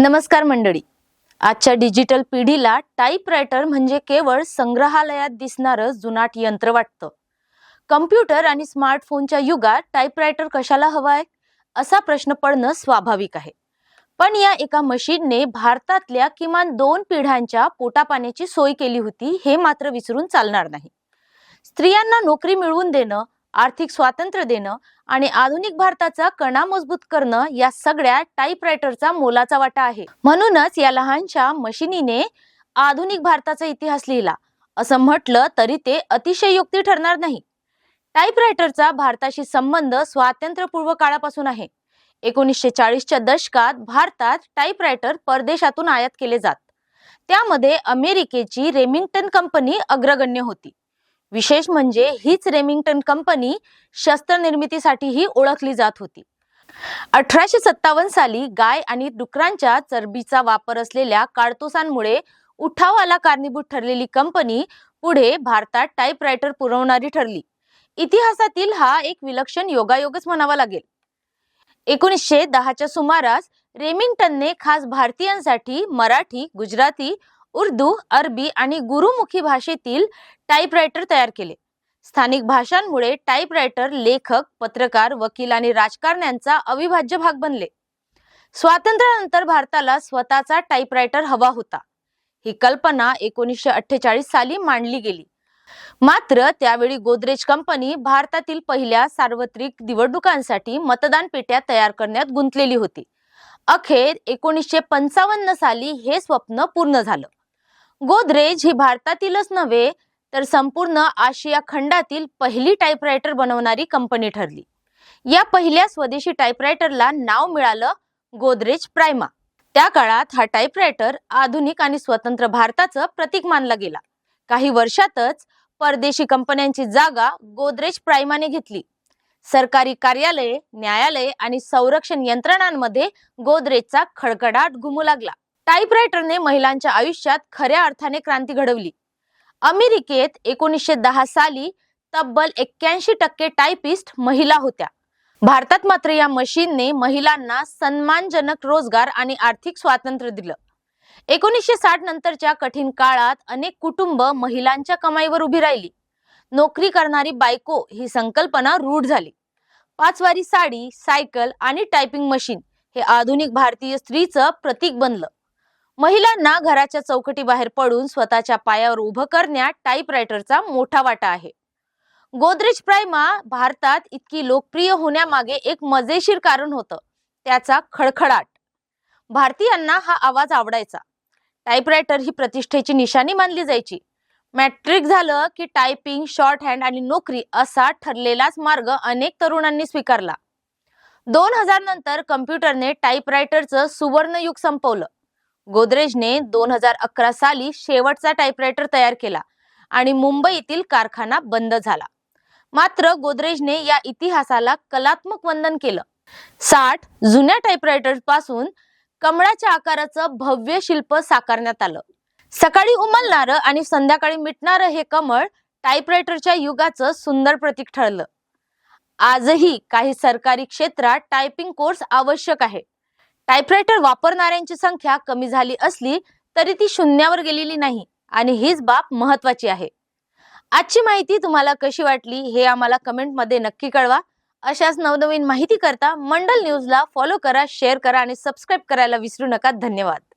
नमस्कार मंडळी. आजच्या डिजिटल पिढीला टाईपरायटर म्हणजे केवळ संग्रहालयात दिसणारं जुनाट यंत्र वाटतं. कम्प्युटर आणि स्मार्टफोनच्या युगात टाईपरायटर कशाला हवाय? असा प्रश्न पडणं स्वाभाविक आहे. पण या एका मशीनने भारतातल्या किमान दोन पिढ्यांच्या पोटापाण्याची सोय केली होती हे मात्र विसरून चालणार नाही. स्त्रियांना नोकरी मिळवून देणं आर्थिक स्वातंत्र्य देणं आणि आधुनिक भारताचा कणा मजबूत करणं या सगळ्या टाईपरायटरचा मोलाचा वाटा आहे. म्हणूनच या लहानशा मशिनीने आधुनिक भारताचा इतिहास लिहिला. असं म्हटलं तरी ते अतिशयोक्ती ठरणार नाही. टाईपरायटरचा भारताशी संबंध स्वातंत्र्यपूर्व काळापासून आहे. एकोणीसशे चाळीसच्या दशकात भारतात टाईपरायटर परदेशातून आयात केले जात. त्यामध्ये अमेरिकेची रेमिंग्टन कंपनी अग्रगण्य होती. विशेष म्हणजे हीच रेमिंग्टन कंपनी शस्त्र निर्मितीसाठीही ओळखली जात होती. अठराशे सत्तावन्न साली गाय आणि डुकरांच्या चरबीचा वापर असलेल्या काडतुसांमुळे उठावाला कारणीभूत ठरलेली कंपनी पुढे भारतात टाईपरायटर पुरवणारी ठरली. इतिहासातील हा एक विलक्षण योगायोगच म्हणावा लागेल. एकोणीसशे दहाच्या सुमारास रेमिंग्टनने खास भारतीयांसाठी मराठी गुजराती उर्दू अरबी आणि गुरुमुखी भाषेतील टाईपरायटर तयार केले. स्थानिक भाषांमुळे टाईपरायटर लेखक पत्रकार वकील आणि राजकारण्यांचा अविभाज्य भाग बनले. स्वातंत्र्यानंतर भारताला स्वतःचा टाईपरायटर हवा होता. ही कल्पना एकोणीसशे अठ्ठेचाळीस साली मांडली गेली. मात्र त्यावेळी गोदरेज कंपनी भारतातील पहिल्या सार्वत्रिक निवडणुकांसाठी मतदान पेट्या तयार करण्यात गुंतलेली होती. अखेर एकोणीसशे पंचावन्न साली हे स्वप्न पूर्ण झालं. गोदरेज ही भारतातीलच नव्हे तर संपूर्ण आशिया खंडातील पहिली टाईपरायटर बनवणारी कंपनी ठरली. या पहिल्या स्वदेशी टाईपरायटरला नाव मिळालं गोदरेज प्रायमा. त्या काळात हा टाईपरायटर आधुनिक आणि स्वतंत्र भारताचं प्रतीक मानला गेला. काही वर्षातच परदेशी कंपन्यांची जागा गोदरेज प्रायमाने घेतली. सरकारी कार्यालये न्यायालय आणि संरक्षण यंत्रणांमध्ये गोदरेजचा खडखडाट घुमू लागला. टाईपरायटरने महिलांच्या आयुष्यात खऱ्या अर्थाने क्रांती घडवली. अमेरिकेत एकोणीसशे दहा साली तब्बल एक्क्याऐंशी टक्के टायपिस्ट महिला होत्या. भारतात मात्र या मशीनने महिलांना सन्मानजनक रोजगार आणि आर्थिक स्वातंत्र्य दिलं. एकोणीसशे साठ नंतरच्या कठीण काळात अनेक कुटुंब महिलांच्या कमाईवर उभी राहिली. नोकरी करणारी बायको ही संकल्पना रूढ झाली. पाचवारी साडी सायकल आणि टायपिंग मशीन हे आधुनिक भारतीय स्त्रीचं प्रतीक बनलं. महिलांना घराच्या चौकटी बाहेर पडून स्वतःच्या पायावर उभं करण्यात टाईपरायटरचा मोठा वाटा आहे. गोदरेज प्रायमा भारतात इतकी लोकप्रिय होण्यामागे एक मजेशीर कारण होतं त्याचा खडखडाट. भारतीयांना हा आवाज आवडायचा. टाईपरायटर ही प्रतिष्ठेची निशाणी मानली जायची. मॅट्रिक झालं की टायपिंग शॉर्ट हँड आणि नोकरी असा ठरलेलाच मार्ग अनेक तरुणांनी स्वीकारला. दोन हजार नंतर कम्प्युटरने टाईपरायटरचं सुवर्णयुग संपवलं. गोदरेजने दोन हजार अकरा साली शेवटचा टाईपरायटर तयार केला आणि मुंबईतील कारखाना बंद झाला. मात्र गोदरेजने या इतिहासाला कलात्मक वंदन केलं. साठ जुन्या टाईपरायटरपासून कमळाच्या आकाराचं भव्य शिल्प साकारण्यात आलं. सकाळी उमलणारं आणि संध्याकाळी मिटणारं हे कमळ टाईपरायटरच्या युगाचं सुंदर प्रतीक ठरलं. आजही काही सरकारी क्षेत्रात टायपिंग कोर्स आवश्यक आहे. टायपरायटर वापरणाऱ्यांची संख्या कमी झाली असली तरी ती शून्यावर गेलेली नाही आणि हीच बाब महत्वाची आहे. आजची माहिती तुम्हाला कशी वाटली हे आम्हाला कमेंटमध्ये नक्की कळवा. अशाच नवनवीन माहिती करता मंडल न्यूजला फॉलो करा शेअर करा आणि सबस्क्राईब करायला विसरू नका. धन्यवाद.